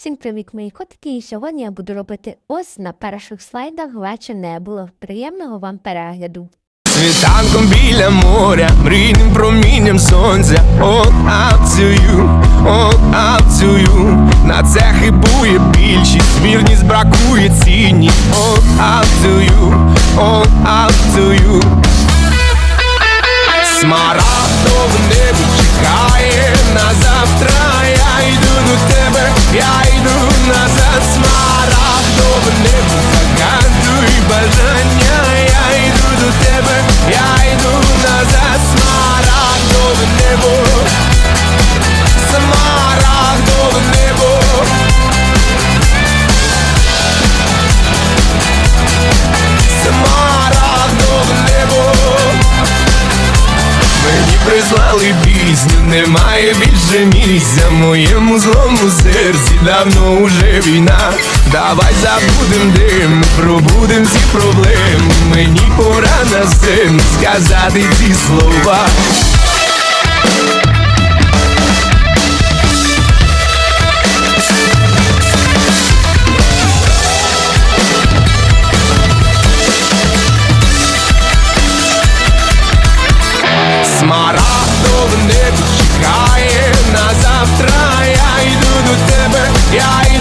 Всім привіт, мої котики, і сьогодні я буду робити ось на перших слайдах вече не було. Приємного вам перегляду. Світанком біля моря, мрійним промінням сонця, all up to you На це хибує більшість, вірність бракує цінність All up to you, Мені прислали пісню, немає більше місця Моєму злому серці. Давно уже війна. Давай забудем дим, пробудем всі проблеми. Мені пора на сцену сказати ці слова тебе,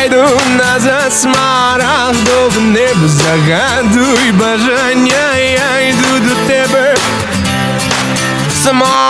я йду назад Смарагдове небо загадуй бажання Я йду до тебе. Небо